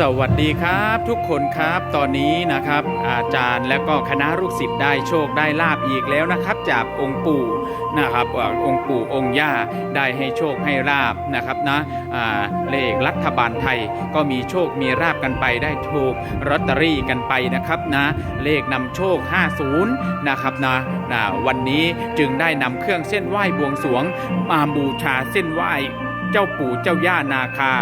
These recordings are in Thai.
สวัสดีครับทุกคนครับตอนนี้นะครับ อาจารย์และก็คณะลูกศิษย์ได้โชคได้ลาบอีกแล้วนะครับ จากองค์ปู่นะครับอองค์ปู่องค์ย่าได้ให้โชคให้ลาบนะครับนะเลขรัฐบาลไทยก็มีโชคมีลาบกันไปได้ถูกลอตเตอรี่กันไปนะครับนะเลขนำโชค 50 นะครับนะนะวันนี้จึงได้นำเครื่องเส้นไหว้บวงสรวงมาบูชาเส้นไหว้เจ้าปู่เจ้าย่านาคา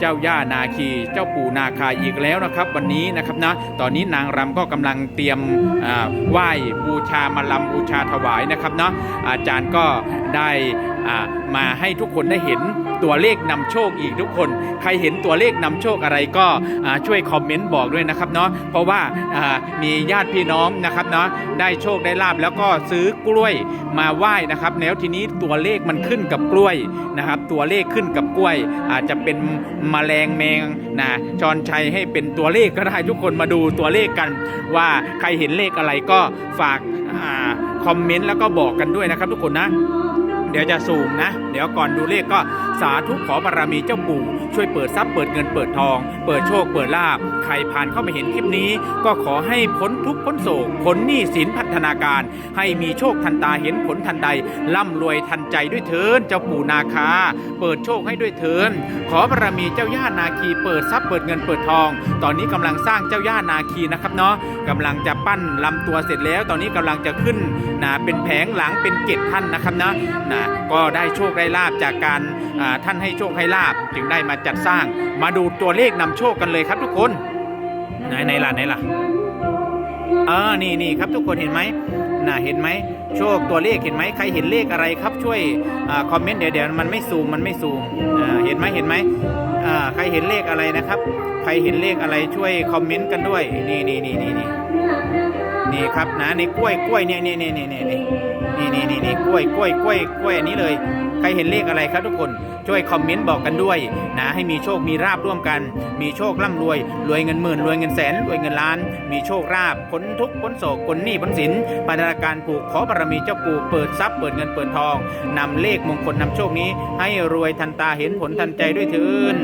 เจ้าย่านาคี เจ้าปู่นาคาอีกแล้วนะครับ วันนี้นะครับนะตอนนี้นางรำก็กำลังเตรียมอ่าไหว้บูชามาลำบูชาถวายนะครับเนาะอาจารย์ก็ได้มาให้ทุกคนได้เห็นตัวเลขนำโชคอีกทุกคน ใครเห็นตัวเลขนำโชคอะไรก็ช่วยคอมเมนต์บอกด้วยนะครับเนาะเพราะว่ามีญาติพี่น้องนะครับเนาะได้โชคได้ลาบแล้วก็ซื้อกล้วยมาไหว้นะครับแล้วทีนี้ตัวเลขมันขึ้นกับกล้วยนะครับ ตัวเลขขึ้นกับกล้วย อาจจะเป็นมแมลงแมงนะจรชัยให้เป็นตัวเลขก็ได้ทุกคนมาดูตัวเลขกัน ว่าใครเห็นเลขอะไรก็ฝากอคอมเมนต์แล้วก็บอกกันด้วยนะครับทุกคนนะ เดี๋ยวจะสูงนะ เดี๋ยวก่อนดูเลขก็สาธุขอบารมีเจ้าปู่ช่วยเปิดทรัพย์เปิดเงินเปิดทอง เปิดโชคเปิดลาบใครผ่านเข้ามาเห็นคลิปนี้ ก็ขอให้พ้นทุกพ้นโศกพ้นหนี้สินพัฒนาการ ให้มีโชคทันตาเห็นผลทันใดร่ำรวยทันใจด้วยเถินเจ้าปู่นาคา เปิดโชคให้ด้วยเถินขอบารมีเจ้าย่านาคี เปิดทรัพย์เปิดเงินเปิดทอง ตอนนี้กำลังสร้างเจ้าย่านาคีนะครับเนาะกำลังจะปั้นลำตัวเสร็จแล้ว ตอนนี้กำลังจะขึ้นนะเป็นแผงหลังเป็นเกตท่านนะครับนะนะก็ได้โชคได้ลาบจากการท่านให้โชคให้ลาบจึงได้มาจัดสร้าง มาดูตัวเลขนำโชคกันเลยครับทุกคน ไหนไหนล่ะไหนล่ะเออนี่นี่ครับทุกคนเห็นไหมน่ะเห็นไหมโชคตัวเลขเห็นไหมใครเห็นเลขอะไรครับช่วยอคอมเมนต์เดี๋ยวเดี๋ยวมันไม่ซูมมันไม่ซูมเห็นไหมเห็นไหมใครเห็นเลขอะไรนะครับ ใครเห็นเลขอะไรช่วยคอมเมนต์กันด้วย นี่นี่นี่นี่นี่ นี่ครับนะในกล้วยกล้วยเนี่ยเนี่ยเนี่ยเนี่ยเนี่ยนี่นี่นี่นี่กล้วยกล้วยกล้วยกล้วยอันนี้เลย ใครเห็นเลขอะไรครับทุกคนช่วยคอมเมนต์บอกกันด้วยนะให้มีโชคมีราบร่วมกัน มีโชคร่ำรวย รวยเงินหมื่นรวยเงินแสนรวยเงินล้าน มีโชคราบพ้นทุกข์พ้นโศกพ้นหนี้พ้นสินปัญาการผูกขอบารมีเจ้าปู่เปิดทรัพย์เปิดเงินเปิดทองนำเลขมงคลนำโชคนี้ ให้รวยทันตาเห็นผลทันใจด้วยเถิน